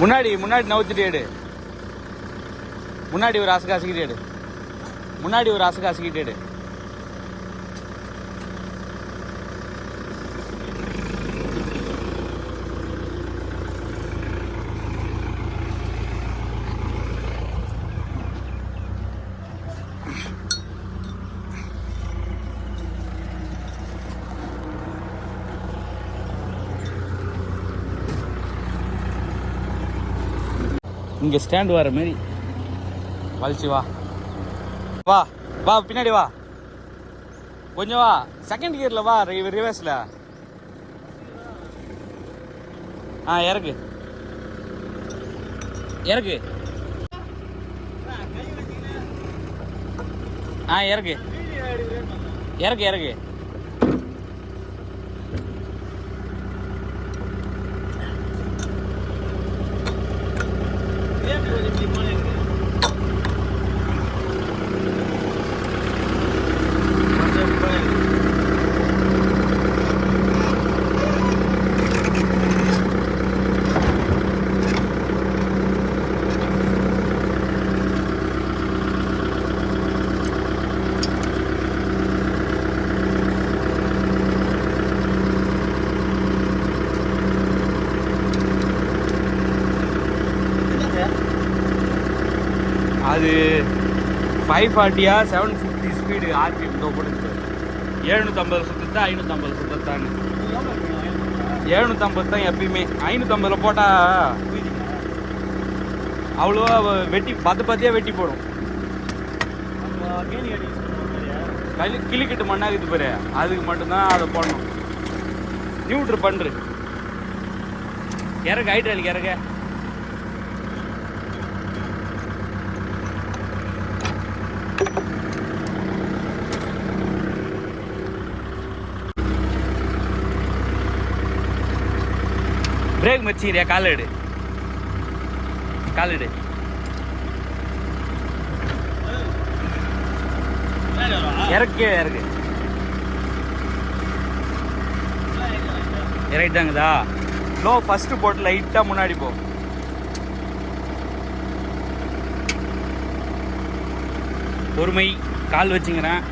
முன்னாடி முன்னாடி நவுத்திட்டு எடு முன்னாடி ஒரு அசகாசிக்கிட்டு எடு முன்னாடி ஒரு அசகாசிக்கிட்டு எடு இங்கே ஸ்டாண்ட் வர மாரி வலிச்சு வா. வா வா பின்னாடி வா. கொஞ்சம் வா. செகண்ட் கியரில் வா ரிவர்ஸில் ஆ இறக்கு. இறக்கு. ஆ இறக்கு. இறக்கு இறக்கு. அது ஃபைவ் ஃபார்ட்டியா செவன் ஃபிஃப்டி ஸ்பீடு ஆர்பிஎம் இதோ போட்டு எழுநூற்றம்பது சுத்தத்தா ஐநூற்றம்பது சுத்தத்தான்னு. எழுநூற்றம்பது தான் எப்பயுமே. ஐநூற்றம்பதில் போட்டால் அவ்வளோவா அவ வெட்டி பத்து பத்தியாக வெட்டி போடும். களி கிளிக்கிட்டு மண்ணாகுது பாரு. அதுக்கு மட்டும்தான் அதை போடணும். நியூட்ரு பண்ணுறு இறக்கு ஹைட்ராலிக் இறக்க பிரேக் மச்சிக்கிறியா கால் எடு கால் எடு இறக்கு இறக்கு இறக்கிட்டாங்கதா லோ ஃபர்ஸ்ட் போட்டு லைட்டா முன்னாடி போ பொறுமை கால் வச்சுங்கிறேன்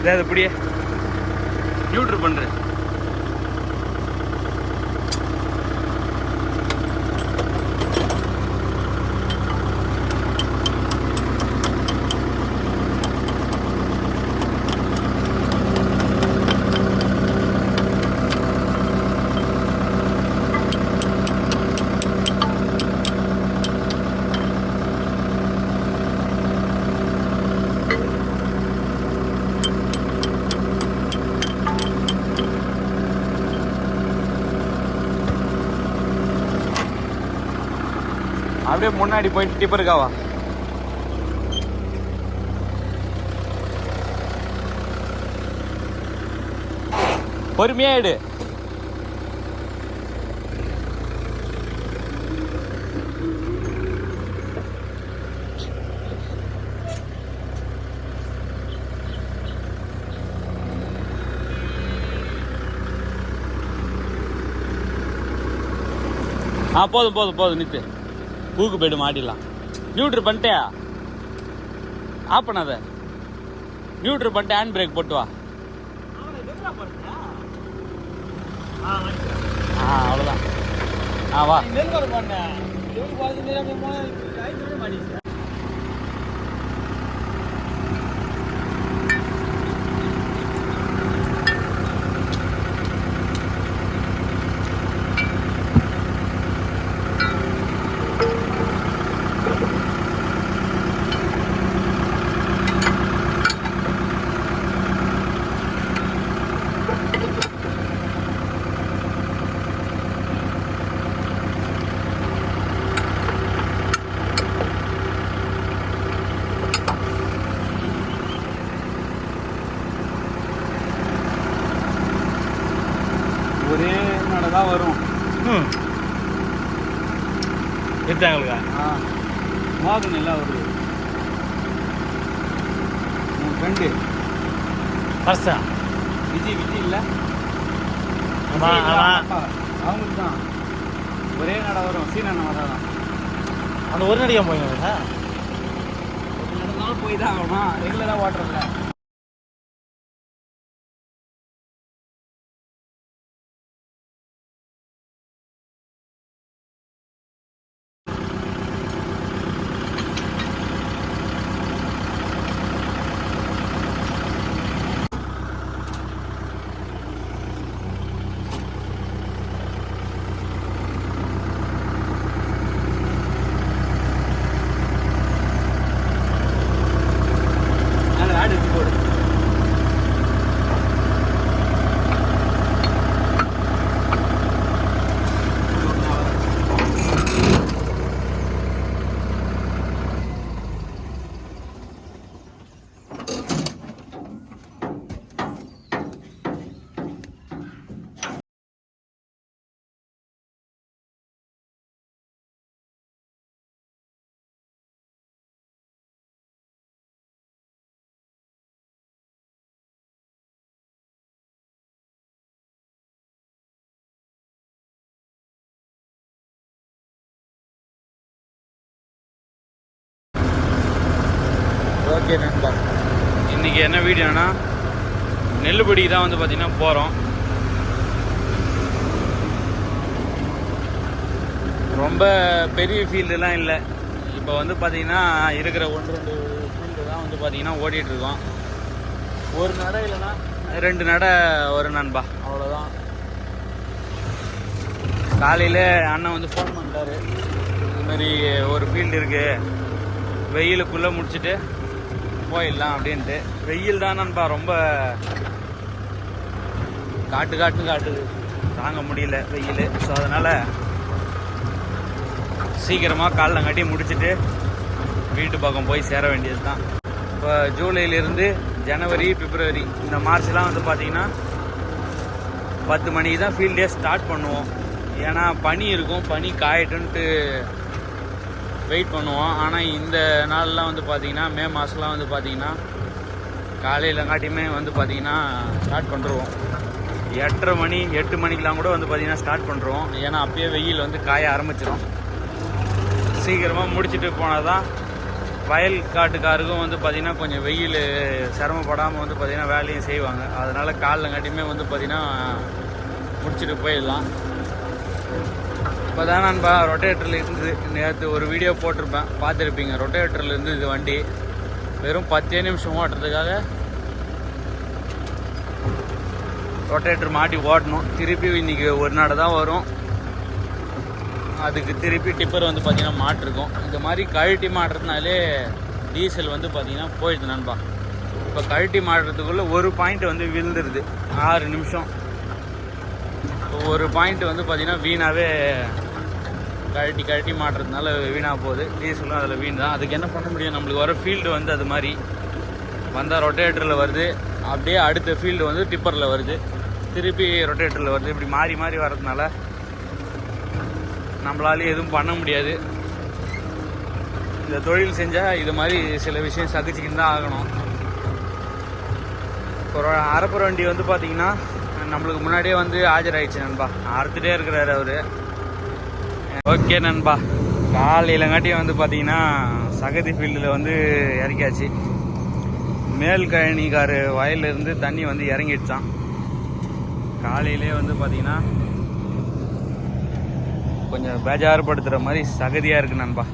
இதை அது இப்படியே நியூட்ரு பண்ணுறேன் அப்படியே முன்னாடி போயிட்டு டிப்பருக்காவா பொறுமையா எடு ஆ போதும் போதும் போதும் நித்து பூக்கு போய்டு மாட்டிடலாம். நியூட்ரு பண்ணிட்டியா? ஆஃப் பண்ணாத. நியூட்ரு பண்ணிட்டு ஹேண்ட் பிரேக் போட்டு வா. ஆ அவ்வளோதான் ஆ வா ஒரே நட தான் வரும் ம் எடுத்தாங்களுக்கா ஆ மோதன் எல்லாம் வருது உன் ஃப்ரெண்டு பர்ஸா விஜய் விஜய் இல்லை? ஆமா ஆமா. அவங்களுக்கு தான். ஒரே நட வரும். சீன நட தான் அந்த ஒரு நடிகை போயிருந்தா நடந்தாலும் போய் தான் ஆகணும். ரெகுலராக ஓட்டுறதில்ல நாங்கள் ஆடு எடுத்து போடு ஓகே நண்பா இன்றைக்கி என்ன வீடியோனா நெல்லுபடிக்கு தான் வந்து பார்த்திங்கன்னா போகிறோம் ரொம்ப பெரிய ஃபீல்டுலாம் இல்லை. இப்போ வந்து பார்த்திங்கன்னா இருக்கிற ஒன்று ரெண்டு ஃபீல்டு தான் வந்து பார்த்திங்கன்னா ஓடிட்டு இருக்கோம். ஒரு நடை இல்லைன்னா ரெண்டு நடை வரும் நண்பா. அவ்வளோதான் காலையில் அண்ணன் வந்து ஃபோன் பண்ணிட்டாரு இது மாதிரி ஒரு ஃபீல்டு இருக்குது வெயிலுக்குள்ளே முடிச்சுட்டு போயிடலாம் அப்படின்ட்டு. வெயில் தான் நண்பா ரொம்ப காட்டு காட்டு காட்டுது. தாங்க முடியல வெயில். ஸோ அதனால் சீக்கிரமாக காலில் கட்டி முடிச்சுட்டு வீட்டு பக்கம் போய் சேர வேண்டியது தான் இப்போ ஜூலையிலேருந்து ஜனவரி பிப்ரவரி இந்த மார்ச்லாம் வந்து பார்த்தீங்கன்னா பத்து மணிக்கு தான் ஃபீல்டே ஸ்டார்ட் பண்ணுவோம். ஏன்னா பனி இருக்கும் பனி காயட்டுன்ட்டு வெயிட் பண்ணுவோம். ஆனால் இந்த நாள்லாம் வந்து பார்த்தீங்கன்னா மே மாதம்லாம் வந்து பார்த்தீங்கன்னா காலையில் காட்டியுமே வந்து பார்த்தீங்கன்னா ஸ்டார்ட் பண்ணுறோம் எட்டரை மணி எட்டு மணிக்கெலாம் கூட வந்து பார்த்தீங்கன்னா ஸ்டார்ட் பண்ணுறோம் ஏன்னா அப்பயே வெயில் வந்து காய ஆரம்பிச்சிடும் சீக்கிரமாக முடிச்சுட்டு போனால் தான் வயல் காட்டுக்காருக்கும் வந்து பார்த்திங்கன்னா கொஞ்சம் வெயில் சிரமப்படாமல் வந்து பார்த்திங்கன்னா வேலையும் செய்வாங்க. அதனால் காலைல காட்டியுமே வந்து பார்த்திங்கன்னா முடிச்சுட்டு போயிடலாம். இப்போ தான் நண்பா ரொட்டேட்டரில் நேற்று ஒரு வீடியோ போட்டிருப்பேன். பார்த்துருப்பீங்க. ரொட்டேட்டரில் இருந்து இது வண்டி. வெறும் பத்தே நிமிஷம் ஓட்டுறதுக்காக ரொட்டேட்டர் மாட்டி ஓட்டணும். திருப்பி இன்னைக்கு ஒரு நாடு தான் வரும். அதுக்கு திருப்பி டிப்பர் வந்து பார்த்திங்கன்னா மாட்டிருக்கும். இந்த மாதிரி கழட்டி மாட்டுறதுனாலே டீசல் வந்து பார்த்திங்கன்னா போயிடுது நண்பா. இப்போ கழட்டி மாட்டுறதுக்குள்ளே ஒரு பாயிண்ட் வந்து விழுந்துருது. ஆறு நிமிஷம். ஒரு பாயிண்ட் வந்து பார்த்திங்கன்னா வீணாகவே கழட்டி கழட்டி மாட்டுறதுனால வீணாக போகுது. டீசலும் அதில் வீண் தான். அதுக்கு என்ன பண்ண முடியும்? நம்மளுக்கு வர ஃபீல்டு வந்து அது மாதிரி. வந்தால் ரொட்டேட்டரில் வருது. அப்படியே அடுத்த ஃபீல்டு வந்து டிப்பரில் வருது. திருப்பி ரொட்டேட்டரில் வருது. இப்படி மாறி மாறி வர்றதுனால நம்மளால எதுவும் பண்ண முடியாது. இந்த தொழில் செஞ்சால் இது மாதிரி சில விஷயம் சகிச்சுக்கின்னு தான் ஆகணும். ஒரு அரப்புற வண்டி வந்து பார்த்திங்கன்னா நம்மளுக்கு முன்னாடியே வந்து ஆஜராயிடுச்சு நண்பா. அறுத்துட்டே இருக்கிறாரு அவர். ஓகே நண்பா. காலையிலங்காட்டி வந்து பார்த்தீங்கன்னா சகதி ஃபீல்டில் வந்து இறக்கியாச்சு. மேல் கழனிக்காரு வயல்லேருந்து தண்ணி வந்து இறங்கிடுச்சான் காலையிலே வந்து பார்த்தீங்கன்னா கொஞ்சம் பேஜாறுபடுத்துகிற மாதிரி சகதியாக இருக்கு நண்பா.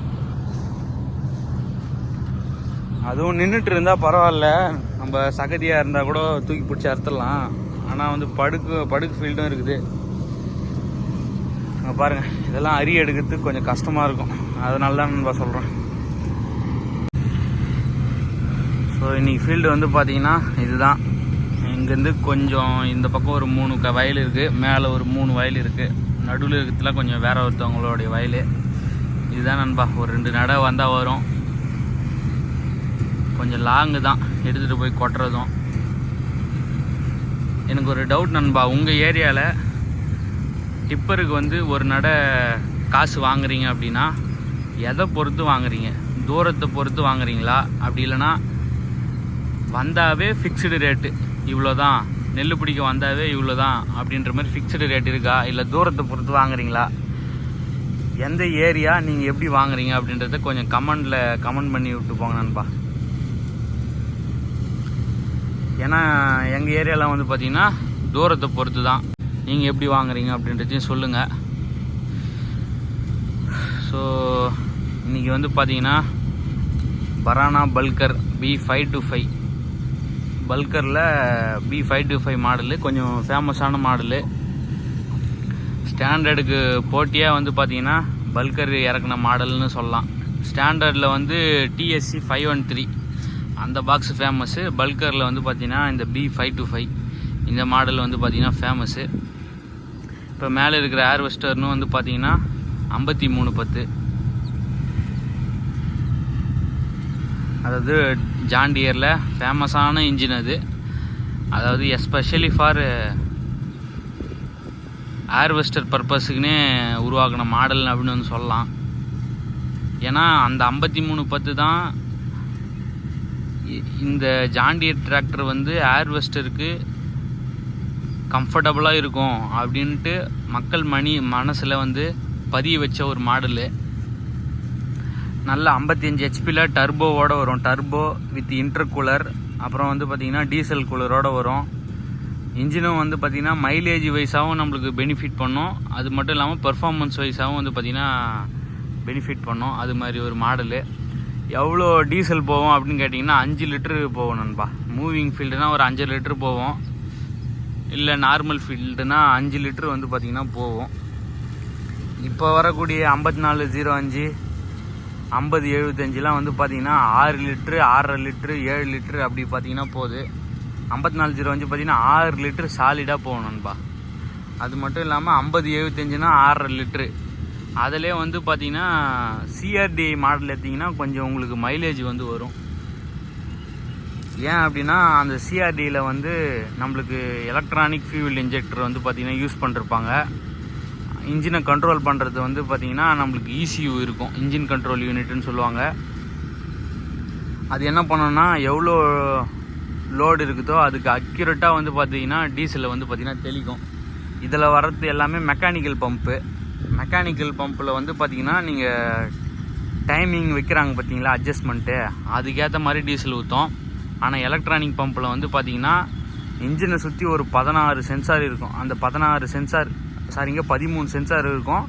அதுவும் நின்றுட்டு இருந்தால் பரவாயில்ல. நம்ம சகதியாக இருந்தால் கூட தூக்கி பிடிச்சி அறுத்துடலாம். ஆனால் வந்து படுக்கு படுக்கு ஃபீல்டும் இருக்குது. அங்கே பாருங்கள் இதெல்லாம் அரிய எடுக்கிறதுக்கு கொஞ்சம் கஷ்டமாக இருக்கும். அதனால தான் நண்பா சொல்கிறேன் ஸோ இன்றைக்கி ஃபீல்டு வந்து பார்த்தீங்கன்னா இதுதான். இங்கேருந்து கொஞ்சம் இந்த பக்கம் ஒரு மூணு க வயல் இருக்குது மேலே ஒரு மூணு வயல் இருக்குது நடுவில் இருக்கிறதுலாம் கொஞ்சம் வேற ஒருத்தவங்களுடைய வயல். இதுதான் நண்பா ஒரு ரெண்டு நடை வந்தால் வரும். கொஞ்சம் லாங்கு தான் எடுத்துகிட்டு போய் கொட்டுறதும். எனக்கு ஒரு டவுட் நண்பா உங்கள் ஏரியாவில் டிப்பருக்கு வந்து ஒரு நடை காசு வாங்குறீங்க அப்படின்னா எதை பொறுத்து வாங்குறீங்க? தூரத்தை பொறுத்து வாங்குறீங்களா? அப்படி இல்லைன்னா வந்தாவே ஃபிக்ஸ்டு ரேட்டு இவ்வளோ தான் நெல் பிடிக்க வந்தாவே இவ்வளோ தான் அப்படின்ற மாதிரி ஃபிக்ஸ்டு ரேட் இருக்கா? இல்லை தூரத்தை பொறுத்து வாங்குறீங்களா? எந்த ஏரியா நீங்கள் எப்படி வாங்குறீங்க அப்படின்றத கொஞ்சம் கமெண்டில் கமெண்ட் பண்ணி விட்டு போங்க நண்பா. ஏன்னா எங்கள் ஏரியாவில் வந்து பார்த்தீங்கன்னா தூரத்தை பொறுத்து தான் நீங்கள் எப்படி வாங்குறீங்க அப்படின்றதையும் சொல்லுங்கள் ஸோ இன்றைக்கி வந்து பார்த்தீங்கன்னா பரானா பல்கர் B five two five பல்கரில் B five two five model கொஞ்சம் ஃபேமஸான மாடலு ஸ்டாண்டர்டுக்கு போட்டியாக வந்து பார்த்தீங்கன்னா பல்கர் இறக்குன மாடல்னு சொல்லலாம். ஸ்டாண்டர்டில் வந்து டிஎஸ்சி ஃபைவ் ஒன் த்ரீ அந்த பாக்ஸ் ஃபேமஸ்ஸு பல்கரில் வந்து பார்த்தீங்கன்னா இந்த பி ஃபைவ் டு ஃபைவ் இந்த மாடல் வந்து பார்த்திங்கன்னா ஃபேமஸ்ஸு இப்போ மேலே இருக்கிற ஏர் வெஸ்டர்னும் வந்து பார்த்தீங்கன்னா ஐம்பத்தி மூணு பத்து. அதாவது ஜாண்டியரில் ஃபேமஸான இன்ஜின் அது. அதாவது எஸ்பெஷலி ஃபார் ஏர்வெஸ்டர் பர்பஸுக்குன்னே உருவாக்கின மாடல் அப்படின்னு வந்து சொல்லலாம். ஏன்னா அந்த ஐம்பத்தி மூணு பத்து தான் இந்த ஜாண்டியர் டிராக்டர் வந்து ஏர்வெஸ்டருக்கு கம்ஃபர்டபுளாக இருக்கும் அப்படின்ட்டு மக்கள் மணி மனசில் வந்து பதிய வச்ச ஒரு மாடலு. நல்ல 55 ஹெச்பியில் டர்போவோட வரும். டர்போ வித் இன்டர் கூலர் அப்புறம் வந்து பார்த்திங்கன்னா டீசல் கூலரோடு வரும். இன்ஜினும் வந்து பார்த்திங்கன்னா மைலேஜ் வைஸாகவும் நம்மளுக்கு பெனிஃபிட் பண்ணும். அது மட்டும் இல்லாமல் பெர்ஃபார்மன்ஸ் வைஸாகவும் வந்து பார்த்திங்கன்னா பெனிஃபிட் பண்ணும். அது மாதிரி ஒரு மாடலு. எவ்வளோ டீசல் போகும் அப்படின்னு கேட்டிங்கன்னா அஞ்சு லிட்டரு போவோம் நண்பா. மூவிங் ஃபீல்டுனால் ஒரு அஞ்சு லிட்டரு போவோம் இல்லை நார்மல் ஃபீல்டுனா அஞ்சு லிட்டரு வந்து பார்த்திங்கன்னா போகும். இப்போ வரக்கூடிய ஐம்பத்தி நாலு ஜீரோ அஞ்சு ஐம்பது எழுபத்தஞ்சிலாம் வந்து பார்த்தீங்கன்னா ஆறு லிட்ரு ஆறரை லிட்ரு ஏழு லிட்ரு அப்படி பார்த்தீங்கன்னா போகுது. ஐம்பத்தி நாலு ஜீரோ அஞ்சு பார்த்தீங்கன்னா ஆறு லிட்ரு சாலிடாக போகணும்பா அது மட்டும் இல்லாமல் ஐம்பது எழுபத்தஞ்சுனா ஆறரை லிட்ரு அதிலே வந்து பார்த்திங்கன்னா சிஆர்டிஐ மாடல் எடுத்திங்கன்னா கொஞ்சம் உங்களுக்கு மைலேஜ் வந்து வரும். ஏன் அப்படின்னா அந்த சிஆர்டியில் வந்து நம்மளுக்கு எலக்ட்ரானிக் ஃபியூல் இன்ஜெக்டர் வந்து பார்த்திங்கன்னா யூஸ் பண்ணிருப்பாங்க. இன்ஜினை கண்ட்ரோல் பண்ணுறது வந்து பார்த்திங்கன்னா நம்மளுக்கு ECU இருக்கும். இன்ஜின் கண்ட்ரோல் யூனிட்னு சொல்லுவாங்க. அது என்ன பண்ணோன்னா எவ்வளோ லோடு இருக்குதோ அதுக்கு அக்யூரேட்டாக வந்து பார்த்தீங்கன்னா டீசலில் வந்து பார்த்திங்கன்னா தெளிக்கும். இதில் வர்றது எல்லாமே மெக்கானிக்கல் பம்பு மெக்கானிக்கல் பம்பில் வந்து பார்த்திங்கன்னா நீங்கள் டைமிங் வைக்கிறாங்க பார்த்தீங்களா அட்ஜஸ்ட்மெண்ட்டு அதுக்கேற்ற மாதிரி டீசல் ஊற்றும் ஆனால் எலக்ட்ரானிக் பம்பில் வந்து பார்த்தீங்கன்னா இன்ஜினை சுற்றி ஒரு பதினாறு சென்சார் இருக்கும். அந்த பதினாறு சென்சார் சாரிங்க பதிமூணு சென்சார் இருக்கும்.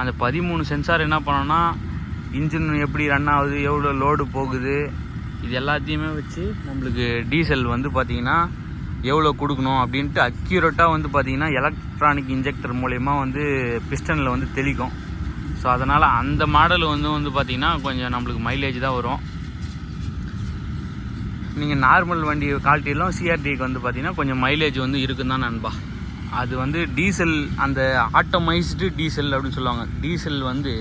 அந்த பதிமூணு சென்சார் என்ன பண்ணோன்னா இன்ஜின் எப்படி ரன் ஆகுது எவ்வளோ லோடு போகுது இது எல்லாத்தையுமே வச்சு நம்மளுக்கு டீசல் வந்து பார்த்திங்கன்னா எவ்வளோ கொடுக்கணும் அப்படின்ட்டு அக்யூரேட்டாக வந்து பார்த்திங்கன்னா எலக்ட்ரானிக் இன்ஜெக்டர் மூலயமா வந்து பிஸ்டனில் வந்து தெளிக்கும். ஸோ அதனால் அந்த மாடல் வந்து வந்து பார்த்திங்கன்னா கொஞ்சம் நம்மளுக்கு மைலேஜ் தான் வரும். நீங்கள் நார்மல் வண்டி கால்ட்டிலும் சிஆர்டிக்கு வந்து பார்த்தீங்கன்னா கொஞ்சம் மைலேஜ் வந்து இருக்குன்னு தான் நண்பா. அது வந்து டீசல் அந்த ஆட்டோமைஸ்டு டீசல் அப்படின்னு சொல்லுவாங்க. டீசல் வந்து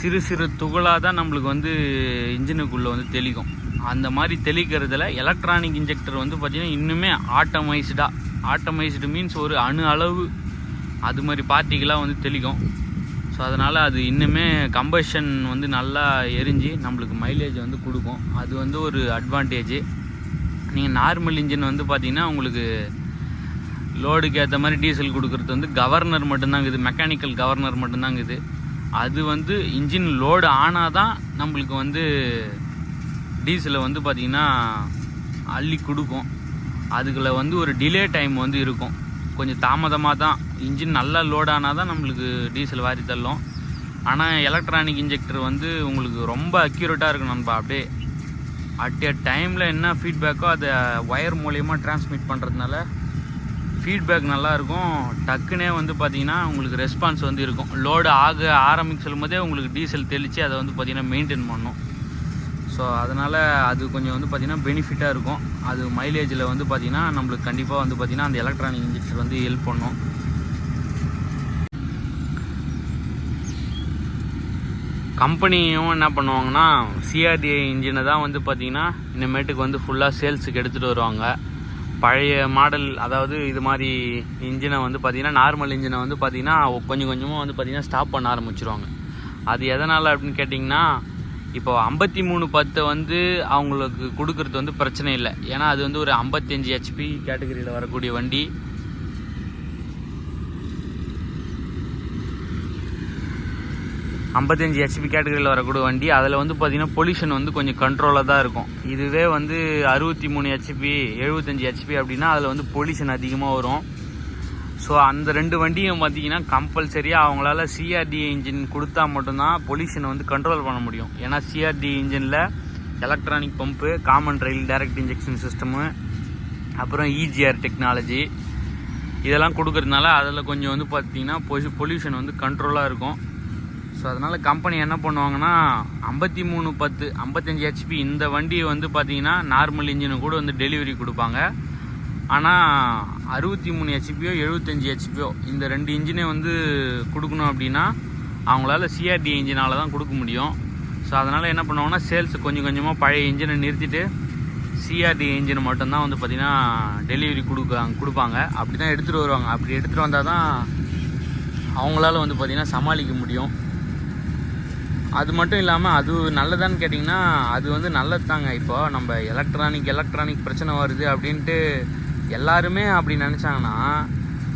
சிறு சிறு துகளாக தான் நம்மளுக்கு வந்து இன்ஜினுக்குள்ளே வந்து தெளிக்கும். அந்த மாதிரி தெளிக்கிறதுல எலக்ட்ரானிக் இன்ஜெக்டர் வந்து பார்த்திங்கன்னா இன்னுமே ஆட்டோமைஸ்டாக ஆட்டோமைஸ்டு மீன்ஸ் ஒரு அணு அளவு. அது மாதிரி பார்ட்டிகளாக வந்து தெளிக்கும். ஸோ அதனால் அது இன்னுமே கம்பஷன் வந்து நல்லா எரிஞ்சு நம்மளுக்கு மைலேஜ் வந்து கொடுக்கும். அது வந்து ஒரு அட்வான்டேஜ் நீங்கள் நார்மல் இன்ஜின் வந்து பார்த்தீங்கன்னா உங்களுக்கு லோடுக்கு ஏற்ற மாதிரி டீசல் கொடுக்குறது வந்து கவர்னர் மட்டும்தாங்க இது மெக்கானிக்கல் கவர்னர் மட்டும்தாங்க இது. அது வந்து இன்ஜின் லோடு ஆனால் தான் நம்மளுக்கு வந்து டீசலை வந்து பார்த்திங்கன்னா அள்ளி கொடுக்கும். அதுக்குள்ள வந்து ஒரு டிலே டைம் வந்து இருக்கும். கொஞ்சம் தாமதமாக தான் இன்ஜின் நல்லா லோட் ஆனால் தான் நம்மளுக்கு டீசல் வாரி தள்ளும். ஆனால் எலக்ட்ரானிக் இன்ஜெக்டர் வந்து உங்களுக்கு ரொம்ப அக்யூரேட்டாக இருக்கும் நண்பா. அப்படியே அட் எ டைமில் என்ன ஃபீட்பேக்கோ அதை ஒயர் மூலயமா டிரான்ஸ்மிட் பண்ணுறதுனால ஃபீட்பேக் நல்லா இருக்கும். டக்குனே வந்து பார்த்தீங்கன்னா உங்களுக்கு ரெஸ்பான்ஸ் வந்து இருக்கும். லோடு ஆக ஆரம்பிக்க போதே உங்களுக்கு டீசல் தெளித்து அதை வந்து பார்த்தீங்கன்னா மெயின்டைன் பண்ணும். ஸோ அதனால் அது கொஞ்சம் வந்து பார்த்திங்கன்னா பெனிஃபிட்டாக இருக்கும். அது மைலேஜில் வந்து பார்த்திங்கன்னா நம்மளுக்கு கண்டிப்பாக வந்து பார்த்திங்கன்னா அந்த எலக்ட்ரானிக் இன்ஜெக்டர் வந்து ஹெல்ப் பண்ணும். கம்பெனியும் என்ன பண்ணுவாங்கன்னா சிஆர்டிஐ இன்ஜினை தான் வந்து பார்த்திங்கன்னா இனிமேட்டுக்கு வந்து ஃபுல்லாக சேல்ஸுக்கு எடுத்துகிட்டு வருவாங்க. பழைய மாடல் அதாவது இது மாதிரி இன்ஜினை வந்து பார்த்திங்கன்னா நார்மல் இன்ஜினை வந்து பார்த்திங்கன்னா கொஞ்சம் கொஞ்சமாக வந்து பார்த்திங்கன்னா ஸ்டாப் பண்ண ஆரம்பிச்சிருவாங்க. அது எதனால் அப்படின்னு கேட்டிங்கன்னா இப்போ ஐம்பத்தி மூணு பத்தை வந்து அவங்களுக்கு கொடுக்கறது வந்து பிரச்சனை இல்லை. ஏன்னா அது வந்து ஒரு ஐம்பத்தஞ்சு ஹெச்பி கேட்டகரியில் வரக்கூடிய வண்டி. ஐம்பத்தஞ்சு ஹெச்பி கேட்டகரியில் வரக்கூடிய வண்டி. அதில் வந்து பார்த்திங்கன்னா பொல்யூஷன் வந்து கொஞ்சம் கண்ட்ரோலாக தான் இருக்கும். இதுவே வந்து அறுபத்தி மூணு ஹெச்பி எழுபத்தஞ்சி ஹெச்பி அப்படின்னா அதில் வந்து பொல்யூஷன் அதிகமாக வரும். ஸோ அந்த ரெண்டு வண்டியும் பார்த்தீங்கன்னா கம்பல்சரியாக அவங்களால சிஆர்டி இன்ஜின் கொடுத்தா மட்டும்தான் பொல்யூஷனை வந்து கண்ட்ரோல் பண்ண முடியும். ஏன்னா சிஆர்டி இன்ஜினில் electronic pump common rail direct injection system அப்புறம் இஜிஆர் டெக்னாலஜி இதெல்லாம் கொடுக்கறதுனால அதில் கொஞ்சம் வந்து பார்த்தீங்கன்னா பொல்யூஷன் வந்து கண்ட்ரோலாக இருக்கும். ஸோ அதனால் கம்பெனி என்ன பண்ணுவாங்கன்னா ஐம்பத்தி மூணு பத்து ஐம்பத்தஞ்சு ஹெச்பி இந்த வண்டி வந்து பார்த்திங்கன்னா நார்மல் இன்ஜினு கூட வந்து டெலிவரி கொடுப்பாங்க. ஆனால் அறுபத்தி மூணு ஹெச்பியோ எழுபத்தஞ்சி ஹெச்பியோ இந்த ரெண்டு இன்ஜினே வந்து கொடுக்கணும் அப்படின்னா அவங்களால சிஆர்டி இன்ஜினால் தான் கொடுக்க முடியும். ஸோ அதனால் என்ன பண்ணுவாங்கன்னா சேல்ஸ் கொஞ்சம் கொஞ்சமாக பழைய இன்ஜினை நிறுத்திட்டு சிஆர்டி இன்ஜின் மட்டும்தான் வந்து பார்த்திங்கன்னா டெலிவரி கொடுக்காங்க கொடுப்பாங்க. அப்படி தான் எடுத்துகிட்டு வருவாங்க. அப்படி எடுத்துகிட்டு வந்தால் தான் அவங்களால வந்து பார்த்திங்கன்னா சமாளிக்க முடியும். அது மட்டும் இல்லாமல் அது நல்லதான்னு கேட்டிங்கன்னா அது வந்து நல்லது தாங்க இப்போ நம்ம எலக்ட்ரானிக் எலக்ட்ரானிக் பிரச்சனை வருது அப்படின்ட்டு எல்லாருமே அப்படி நினச்சாங்கன்னா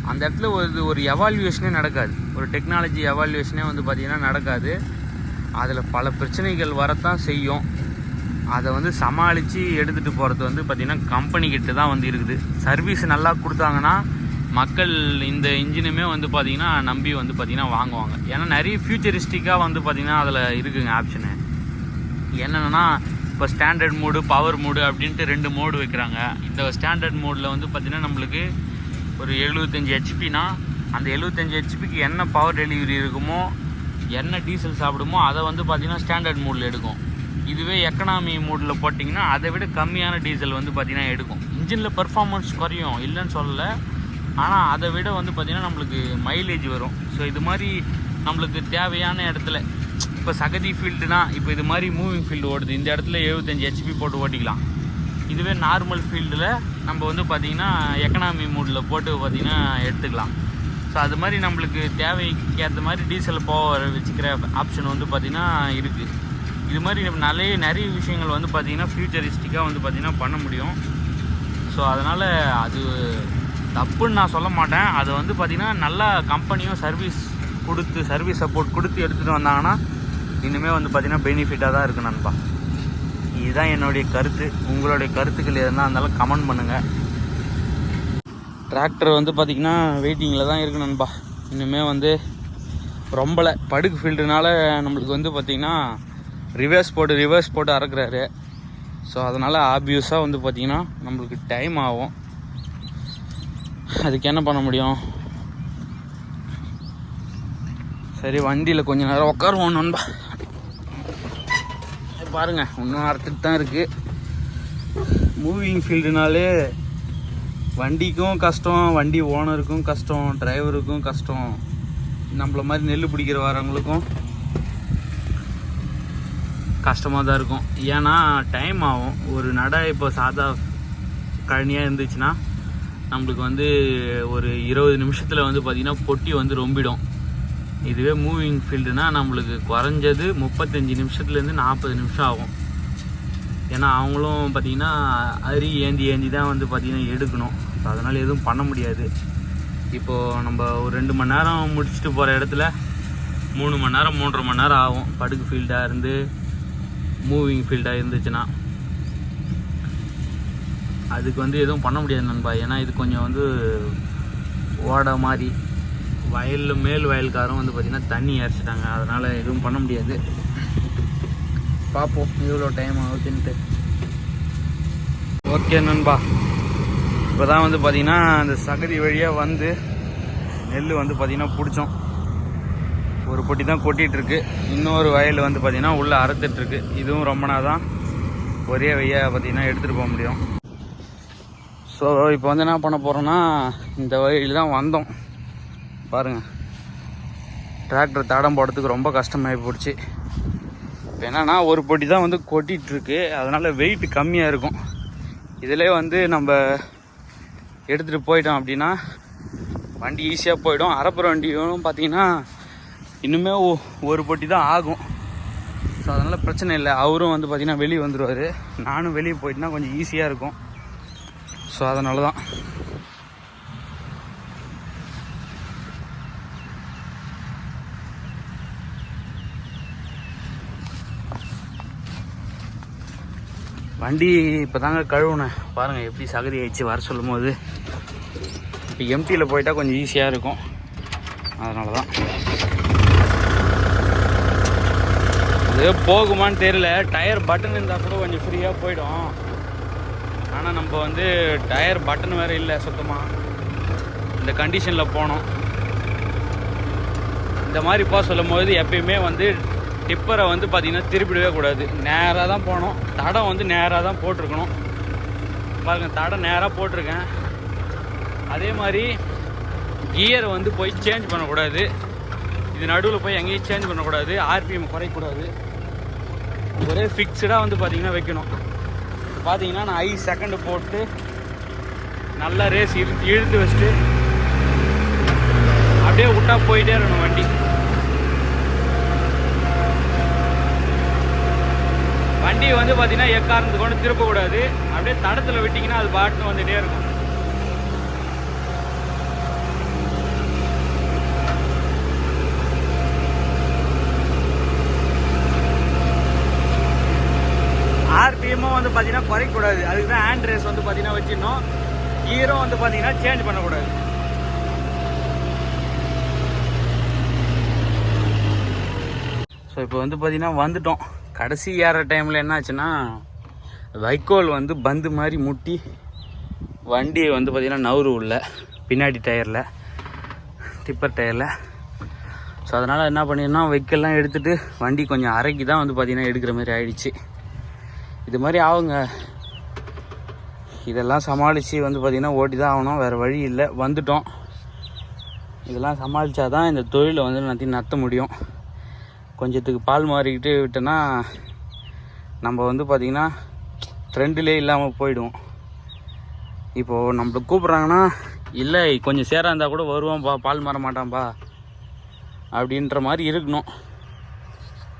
அந்த இடத்துல ஒரு ஒரு எவால்யூஷனே நடக்காது. ஒரு டெக்னாலஜி எவால்யூஷனே வந்து பார்த்திங்கன்னா நடக்காது. அதில் பல பிரச்சனைகள் வரத்தான் செய்யும். அதை வந்து சமாளித்து எடுத்துகிட்டு போகிறது வந்து பார்த்திங்கன்னா கம்பெனிக்கிட்ட தான் வந்து இருக்குது. சர்வீஸ் நல்லா கொடுத்தாங்கன்னா மக்கள் இந்த இன்ஜினுமே வந்து பார்த்திங்கன்னா நம்பி வந்து பார்த்திங்கன்னா வாங்குவாங்க. ஏன்னா நிறைய ஃபியூச்சரிஸ்டிக்காக வந்து பார்த்திங்கன்னா அதில் இருக்குங்க ஆப்ஷனு என்னென்னா இப்போ ஸ்டாண்டர்ட் மோடு பவர் மோடு அப்படின்ட்டு ரெண்டு மோடு வைக்கிறாங்க. இந்த ஸ்டாண்டர்ட் மோடில் வந்து பார்த்திங்கன்னா நம்மளுக்கு ஒரு எழுபத்தஞ்சி ஹெச்பினா அந்த எழுபத்தஞ்சி ஹெச்பிக்கு என்ன பவர் டெலிவரி இருக்குமோ என்ன டீசல் சாப்பிடுமோ அதை வந்து பார்த்திங்கன்னா ஸ்டாண்டர்ட் மோடில் எடுக்கும். இதுவே எக்கனாமி மோடில் போட்டிங்கன்னா அதை விட கம்மியான டீசல் வந்து பார்த்திங்கன்னா எடுக்கும். இன்ஜினில் பெர்ஃபார்மன்ஸ் குறையும் இல்லைன்னு சொல்லலை. ஆனால் அதை விட வந்து பார்த்திங்கன்னா நம்மளுக்கு மைலேஜ் வரும். ஸோ இது மாதிரி நம்மளுக்கு தேவையான இடத்துல இப்போ சகதி ஃபீல்டுனா இப்போ இது மாதிரி மூவிங் ஃபீல்டு ஓடுது. இந்த இடத்துல எழுபத்தஞ்சி ஹெச்பி போட்டு ஓட்டிக்கலாம். இதுவே நார்மல் ஃபீல்டில் நம்ம வந்து பார்த்திங்கன்னா எக்கனாமி மூடில் போட்டு பார்த்திங்கன்னா எடுத்துக்கலாம். ஸோ அது மாதிரி நம்மளுக்கு தேவைக்கு ஏற்ற மாதிரி டீசல் போக வச்சுக்கிற ஆப்ஷன் வந்து பார்த்திங்கன்னா இருக்குது இது மாதிரி நம்ம நிறைய நிறைய விஷயங்கள் வந்து பார்த்திங்கன்னா ஃப்யூச்சரிஸ்டிக்காக வந்து பார்த்திங்கன்னா பண்ண முடியும். ஸோ அதனால் அது தப்புன்னு நான் சொல்ல மாட்டேன். அது வந்து பார்த்திங்கன்னா நல்லா கம்பெனியும் சர்வீஸ் கொடுத்து சர்வீஸ் சப்போர்ட் கொடுத்து எடுத்துகிட்டு வந்தாங்கன்னா இன்னுமே வந்து பார்த்திங்கன்னா பெனிஃபிட்டாக தான் இருக்குது நண்பா. இதுதான் என்னுடைய கருத்து. உங்களுடைய கருத்துக்கள் எதுனா இருந்தாலும் கமெண்ட் பண்ணுங்கள் டிராக்டர் வந்து பார்த்திங்கன்னா வெயிட்டிங்கில் தான் இருக்கு நண்பா. இன்னுமே வந்து ரொம்பலை. படுக்கு ஃபீல்டுனால நம்மளுக்கு வந்து பார்த்திங்கன்னா ரிவர்ஸ் போட்டு ரிவர்ஸ் போட்டு அறக்குறாரு. ஸோ அதனால் ஆப்வியஸாக வந்து பார்த்திங்கன்னா நம்மளுக்கு டைம் ஆகும். அதுக்கு என்ன பண்ண முடியும்? சரி வண்டியில் கொஞ்ச நேரம் உட்காருவோம் நண்பா. பாருங்க இன்னும் அறுத்துட்டு தான் இருக்குது மூவிங் ஃபீல்டுனாலே வண்டிக்கும் கஷ்டம் வண்டி ஓனருக்கும் கஷ்டம் டிரைவருக்கும் கஷ்டம். நம்மள மாதிரி நெல் பிடிக்கிற வரவங்களுக்கும் கஷ்டமாக தான் இருக்கும். ஏன்னா டைம் ஆகும். ஒரு நடை இப்போ சாதா கழனியாக இருந்துச்சுன்னா நம்மளுக்கு வந்து ஒரு இருபது நிமிஷத்தில் வந்து பார்த்திங்கன்னா பொட்டி வந்து ரொம்பிடும். இதுவே மூவிங் ஃபீல்டுனால் நம்மளுக்கு குறைஞ்சது முப்பத்தஞ்சு நிமிஷத்துலேருந்து நாற்பது நிமிஷம் ஆகும். ஏன்னா அவங்களும் பார்த்திங்கன்னா அரி ஏந்தி ஏந்தி தான் வந்து பார்த்திங்கன்னா எடுக்கணும். ஸோ அதனால் எதுவும் பண்ண முடியாது. இப்போது நம்ம ஒரு ரெண்டு மணி நேரம் முடிச்சுட்டு போகிற இடத்துல மூணு மணி நேரம் மூன்றரை மணி நேரம் ஆகும். படுக்கு ஃபீல்டாக இருந்து மூவிங் ஃபீல்டாக இருந்துச்சுன்னா. அதுக்கு வந்து எதுவும் பண்ண முடியாது நண்பா. ஏன்னா இது கொஞ்சம் வந்து ஓட மாதிரி. வயலில் மேல் வயல்காரும் வந்து பார்த்திங்கன்னா தண்ணி இறச்சிட்டாங்க அதனால் எதுவும் பண்ண முடியாது. பார்ப்போம் எவ்வளோ டைம் ஆகுதுன்ட்டு. ஓகே நண்பா. இப்போ தான் வந்து பார்த்திங்கன்னா அந்த சகதி வழியாக வந்து நெல் வந்து பார்த்திங்கன்னா பிடிச்சோம். ஒரு பொட்டி தான் கொட்டிகிட்ருக்கு இன்னொரு வயல் வந்து பார்த்திங்கன்னா உள்ளே அறுத்துட்ருக்கு இதுவும் ரொம்ப நாள் தான் ஒரே வழியாக பார்த்திங்கன்னா எடுத்துகிட்டு போக முடியும். ஸோ இப்போ வந்து என்ன பண்ண போகிறோன்னா இந்த வழியில் தான் வந்தோம். பாருங்கள் டிராக்டர் தடம் போடுறதுக்கு ரொம்ப கஷ்டமாகி போச்சு. இப்போ என்னென்னா ஒரு பொட்டி தான் வந்து கொட்டிகிட்ருக்கு அதனால் வெயிட் கம்மியாக இருக்கும். இதிலே வந்து நம்ம எடுத்துகிட்டு போயிட்டோம் அப்படின்னா வண்டி ஈஸியாக போயிடும். அரைப்புற வண்டியும் பார்த்தீங்கன்னா இன்னுமே ஒ- ஒரு பொட்டி தான் ஆகும். ஸோ அதனால் பிரச்சனை இல்லை. அவரும் வந்து பார்த்திங்கன்னா வெளியே வந்துடுவார் நானும் வெளியே போயிட்டுனா கொஞ்சம் ஈஸியாக இருக்கும். ஸோ அதனால தான் வண்டி இப்போ தாங்க கழுவுனேன். பாருங்கள் எப்படி சகதி ஆயிடுச்சு வர சொல்லும் போது இப்போ எம்டியில் போயிட்டால் கொஞ்சம் ஈஸியாக இருக்கும். அதனால தான் அது போகுமான்னு தெரியல. டயர் பட்டன் இருந்தால் கூட கொஞ்சம் ஃப்ரீயாக போயிடும். ஆனால் நம்ம வந்து டயர் பட்டன் வேறு இல்லை சுத்தமாக இந்த கண்டிஷனில் போனோம். இந்த மாதிரி போக சொல்லும் போது எப்பயுமே வந்து டிப்பரை வந்து பார்த்திங்கன்னா திருப்பிடவே கூடாது. நேராக தான் போகணும். தடம் வந்து நேராக தான் போட்டிருக்கணும். பாருங்கள் தடம் நேராக போட்டிருக்கேன். அதே மாதிரி கியரை வந்து போய் சேஞ்ச் பண்ணக்கூடாது. இது நடுவில் போய் எங்கேயும் சேஞ்ச் பண்ணக்கூடாது. ஆர்பிஎம் குறையக்கூடாது ஒரே ஃபிக்ஸ்டாக வந்து பார்த்தீங்கன்னா வைக்கணும். பார்த்தீங்கன்னா நான் ஐ செகண்டு போட்டு நல்லா ரேஸ் இழுத்து இழுத்து வச்சுட்டு அப்படியே விட்டா போயிட்டே இருக்கணும் வண்டி. வண்டி வந்து பார்த்தீங்கன்னா எக்காரணத்து கொண்டு திருப்பக்கூடாது. அப்படியே தடத்தில் விட்டிங்கன்னா அது பாட்டுன்னு வந்துட்டே இருக்கும். ஆர்பிஎம்மும் வந்து பார்த்தீங்கன்னா குறைக்கக்கூடாது. அதுக்கு தான் ஹேண்ட் ரேஸ் வந்து பார்த்தீங்கன்னா வச்சிடணும். கீரும் வந்து பார்த்தீங்கன்னா சேஞ்ச் பண்ணக்கூடாது. ஸோ இப்போ வந்து பார்த்திங்கன்னா வந்துட்டோம். கடைசி ஏற டைமில் என்னாச்சுன்னா வைக்கோல் வந்து பந்து மாதிரி முட்டி வண்டியை வந்து பார்த்திங்கன்னா நவுறு உள்ள பின்னாடி டயரில் டிப்பர் டயரில் ஸோ அதனால் என்ன பண்ணிருந்தோம் வைக்கல்லாம் எடுத்துகிட்டு வண்டி கொஞ்சம் அரைக்கி தான் வந்து பார்த்திங்கன்னா எடுக்கிற மாதிரி ஆயிடுச்சு. இது மாதிரி ஆகுங்க. இதெல்லாம் சமாளித்து வந்து பார்த்திங்கன்னா ஓட்டி தான் ஆகணும். வேறு வழி இல்லை. வந்துட்டோம். இதெல்லாம் சமாளித்தா தான் இந்த தொழிலை வந்து நான் நடத்த முடியும். கொஞ்சத்துக்கு பால் மாறிக்கிட்டு விட்டோன்னா நம்ம வந்து பார்த்திங்கன்னா ட்ரெண்டிலே இல்லாமல் போயிடுவோம். இப்போது நம்மளை கூப்பிட்றாங்கன்னா இல்லை கொஞ்சம் சேராக இருந்தால் கூட வருவான்ப்பா பால் மாற மாட்டான்ப்பா அப்படின்ற மாதிரி இருக்கணும்.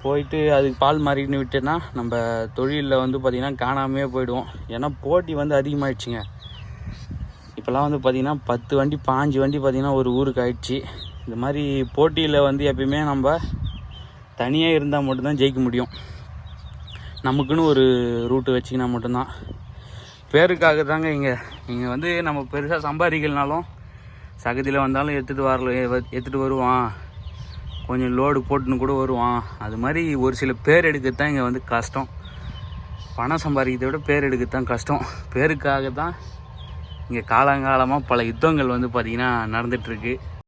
போயிட்டு அதுக்கு பால் மாறிக்கிட்டு விட்டேன்னா நம்ம தொழிலில் வந்து பார்த்திங்கன்னா காணாமையே போயிடுவோம். ஏன்னா போட்டி வந்து அதிகமாகிடுச்சுங்க இப்போல்லாம் வந்து பார்த்திங்கன்னா பத்து வண்டி பாஞ்சு வண்டி பார்த்திங்கன்னா ஒரு ஊருக்கு ஆயிடுச்சு. இந்த மாதிரி போட்டியில் வந்து எப்பயுமே நம்ம தனியாக இருந்தால் மட்டும்தான் ஜெயிக்க முடியும். நமக்குன்னு ஒரு ரூட்டு வச்சிக்கினா மட்டும்தான். பேருக்காக தாங்க இங்கே. இங்கே வந்து நம்ம பெருசாக சம்பாதிக்கலனாலும் சகதியில் வந்தாலும் எடுத்துகிட்டு வரல எடுத்துகிட்டு வருவான். கொஞ்சம் லோடு போட்டுன்னு கூட வருவான். அது மாதிரி ஒரு சில பேர் எடுக்கிறது தான் இங்கே வந்து கஷ்டம். பணம் சம்பாதிக்கிறதை விட பேர் எடுக்கிறது தான் கஷ்டம். பேருக்காக தான் இங்கே காலங்காலமாக பல யுத்தங்கள் வந்து பார்த்திங்கன்னா நடந்துகிட்ருக்கு